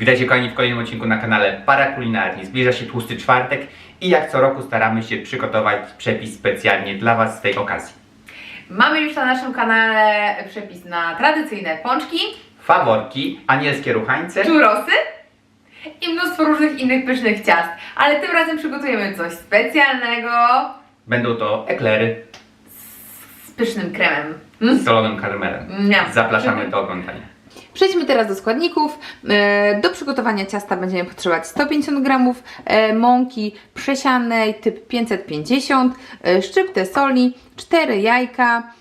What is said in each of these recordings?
Witajcie kochani w kolejnym odcinku na kanale Parakulinarni. Zbliża się tłusty czwartek i jak co roku staramy się przygotować przepis specjalnie dla Was z tej okazji. Mamy już na naszym kanale przepis na tradycyjne pączki, Faworki, anielskie ruchańce, czurosy i mnóstwo różnych innych pysznych ciast. Ale tym razem przygotujemy coś specjalnego będą to eklery z pysznym kremem. z Mm. solonym karmelem. Zapraszamy do oglądania. Przejdźmy teraz do składników. E, Do przygotowania ciasta będziemy potrzebować 150 g e, mąki przesianej typ 550, e, szczyptę soli, 4 jajka.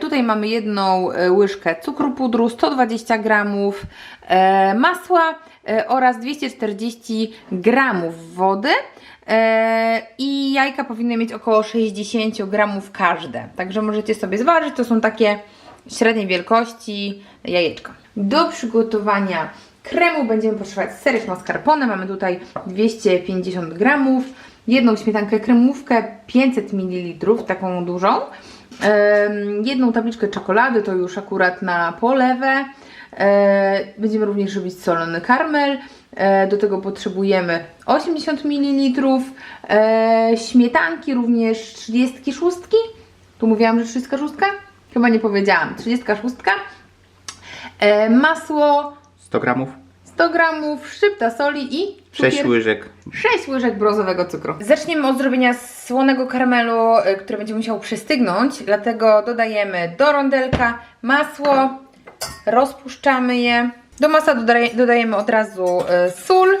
Tutaj mamy jedną łyżkę cukru pudru, 120 g masła oraz 240 g wody. I jajka powinny mieć około 60 gramów każde. Także możecie sobie zważyć, to są takie średniej wielkości jajeczka. Do przygotowania kremu będziemy potrzebować serek mascarpone. Mamy tutaj 250 gramów, jedną śmietankę kremówkę 500 ml, taką dużą, jedną tabliczkę czekolady, to już akurat na polewę. E, Będziemy również robić solony karmel. E, Do tego potrzebujemy 80 ml, e, śmietanki również 36. Tu mówiłam, że 36? Chyba nie powiedziałam. 36. E, masło 100 gramów, 100 gramów, szczypta soli i 6 cukier. łyżek 6 łyżek brązowego cukru. Zaczniemy od zrobienia słonego karmelu, y, które będzie musiało przystygnąć, dlatego dodajemy do rondelka masło, rozpuszczamy je. Do masa dodaje, dodajemy od razu y, sól.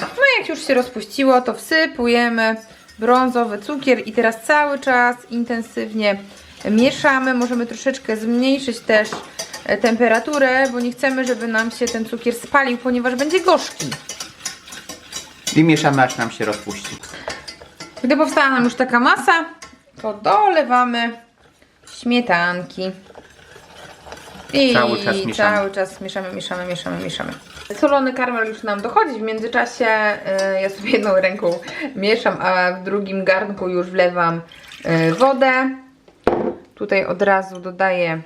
No i jak już się rozpuściło, to wsypujemy brązowy cukier i teraz cały czas intensywnie mieszamy. Możemy troszeczkę zmniejszyć też e, temperaturę, bo nie chcemy, żeby nam się ten cukier spalił, ponieważ będzie gorzki. i mieszamy aż nam się rozpuści. Gdy powstała nam już taka masa, to dolewamy śmietanki. I Cały czas mieszamy. cały czas mieszamy, mieszamy, mieszamy, mieszamy. Solony karmel już nam dochodzi, w międzyczasie y, ja sobie jedną ręką mieszam, a w drugim garnku już wlewam y, wodę. Tutaj od razu dodaję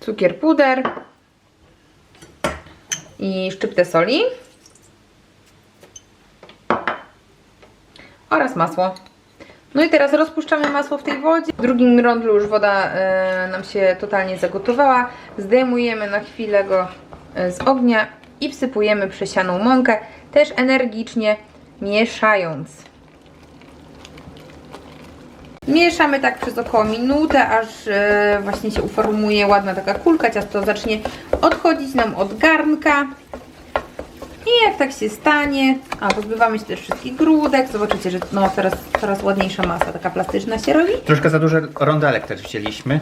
cukier puder i szczyptę soli. oraz masło. No i teraz rozpuszczamy masło w tej wodzie. W drugim rondlu już woda e, nam się totalnie zagotowała. Zdejmujemy na chwilę go e, z ognia i wsypujemy przesianą mąkę, też energicznie mieszając. Mieszamy tak przez około minutę, aż e, właśnie się uformuje ładna taka kulka. Ciasto zacznie odchodzić nam od garnka. I jak tak się stanie, a pozbywamy się też wszystkich grudek, zobaczycie, że no teraz coraz ładniejsza masa, taka plastyczna się robi. Troszkę za dużo rondelek też chcieliśmy.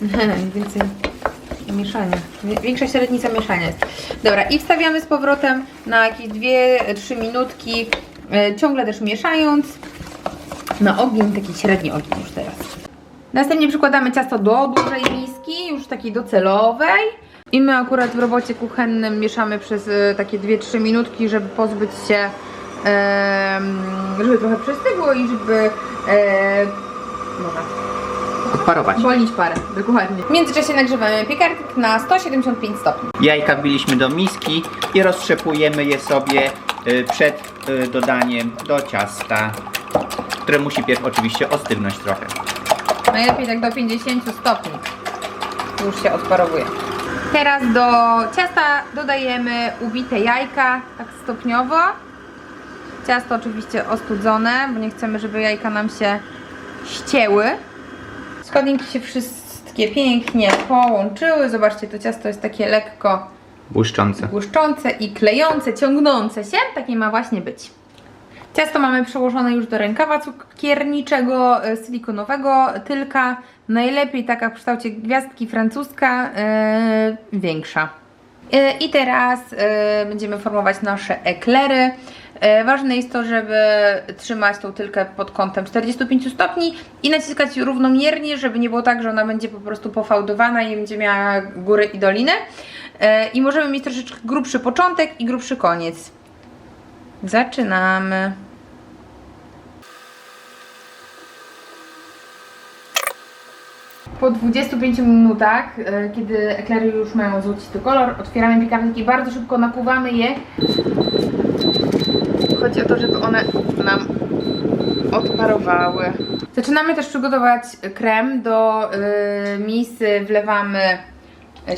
Więcej mieszania, większa średnica mieszania jest. Dobra, i wstawiamy z powrotem na jakieś 2-3 minutki, e, ciągle też mieszając na ogień, taki średni ogień już teraz. Następnie przykładamy ciasto do dużej miski, już takiej docelowej. I my akurat w robocie kuchennym mieszamy przez e, takie 2-3 minutki, żeby pozbyć się, żeby trochę przystygło i żeby e, dobra, Odparować. Zwolnić parę, dokładnie. W międzyczasie nagrzewamy piekarnik na 175 stopni. Jajka wbiliśmy do miski i roztrzepujemy je sobie y, przed y, dodaniem do ciasta, które musi pierw oczywiście ostygnąć trochę. Najlepiej tak do 50 stopni. Już się odparowuje. Teraz do ciasta dodajemy ubite jajka, tak stopniowo. Ciasto oczywiście ostudzone, bo nie chcemy, żeby jajka nam się ścięły. Składniki się wszystkie pięknie połączyły. Zobaczcie, to ciasto jest takie lekko Błyszczące. błyszczące i klejące, ciągnące się. Takie ma właśnie być. Ciasto mamy przełożone już do rękawa cukierniczego, e, silikonowego, tylka. Najlepiej taka w kształcie gwiazdki francuska, e, większa. E, I teraz e, będziemy formować nasze eklery. Ważne jest to, żeby trzymać tą tylkę pod kątem 45 stopni i naciskać równomiernie, żeby nie było tak, że ona będzie po prostu pofałdowana i będzie miała góry i doliny. E, I możemy mieć troszeczkę grubszy początek i grubszy koniec. Zaczynamy. Po 25 minutach, e, kiedy eklery już mają złocisty kolor, otwieramy piekarniki, bardzo szybko nakłuwamy je. Chodzi o to, żeby one nam odparowały. Zaczynamy też przygotować krem. Do y, misy wlewamy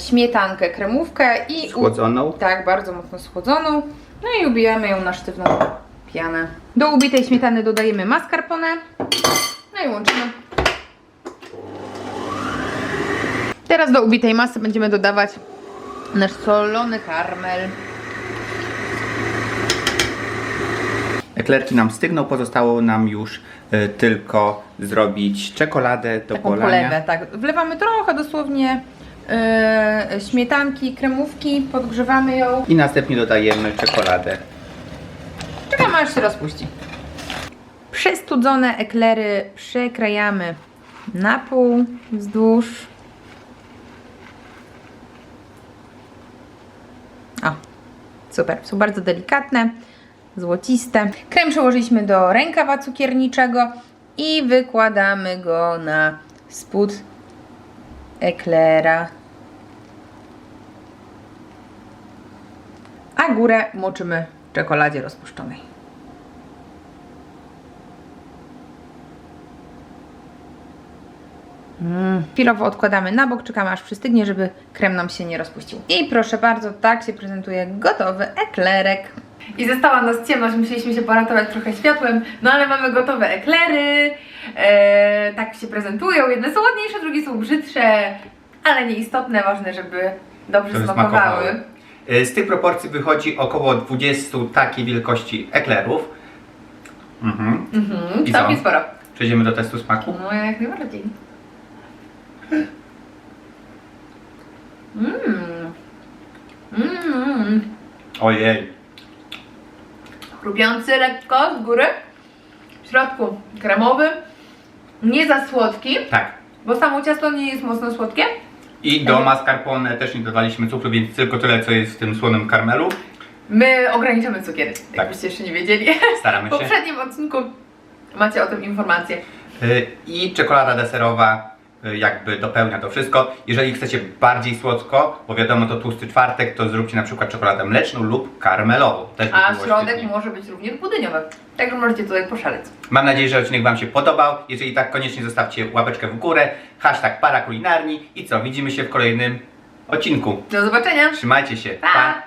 śmietankę, kremówkę i Schłodzoną. tak, bardzo mocno schłodzoną. No i ubijamy ją na sztywną pianę. Do ubitej śmietany dodajemy mascarpone. No i łączymy. Teraz do ubitej masy będziemy dodawać nasz solony karmel. Eklerki nam stygną, pozostało nam już y, tylko zrobić czekoladę do Taką polania. polewę, tak. Wlewamy trochę dosłownie yy, śmietanki, kremówki, podgrzewamy ją. I następnie dodajemy czekoladę. Czekamy aż się rozpuści. Przestudzone eklery przekrajamy na pół wzdłuż. Super, są bardzo delikatne, złociste. Krem przełożyliśmy do rękawa cukierniczego i wykładamy go na spód eklera. A górę moczymy w czekoladzie rozpuszczonej. Mm. Chwilowo odkładamy na bok, czekamy aż przystygnie, żeby krem nam się nie rozpuścił. I proszę bardzo, tak się prezentuje gotowy eklerek. I została nas ciemność, musieliśmy się poratować trochę światłem, no ale mamy gotowe eklery. Eee, tak się prezentują. Jedne są ładniejsze, drugie są brzydsze, ale nieistotne, ważne, żeby dobrze Żeby smakowały. smakowały. Y, Z tych proporcji wychodzi około 20 takiej wielkości eklerów. Mhm. Mhm, I całkiem co? sporo. Przejdziemy do testu smaku. No jak najbardziej. Mmm. Mmm. Ojej. Chrupiący lekko z góry. W środku kremowy. Nie za słodki, Tak. bo samo ciasto nie jest mocno słodkie. I do mascarpone też nie dodaliśmy cukru, więc tylko tyle, co jest w tym słonym karmelu. My ograniczamy cukier, Tak. jakbyście jeszcze nie wiedzieli. Staramy W się. poprzednim odcinku macie o tym informację. Y, I czekolada deserowa jakby dopełnia to wszystko. Jeżeli chcecie bardziej słodko, bo wiadomo to tłusty czwartek, to zróbcie na przykład czekoladę mleczną lub karmelową. Też by A było środek świetnie. może być również budyniowy. Także możecie tutaj poszaleć. Mam nadzieję, że odcinek Wam się podobał. Jeżeli tak, koniecznie zostawcie łapeczkę w górę, hashtag parakulinarni i co, widzimy się w kolejnym odcinku. Do zobaczenia. Trzymajcie się. Pa!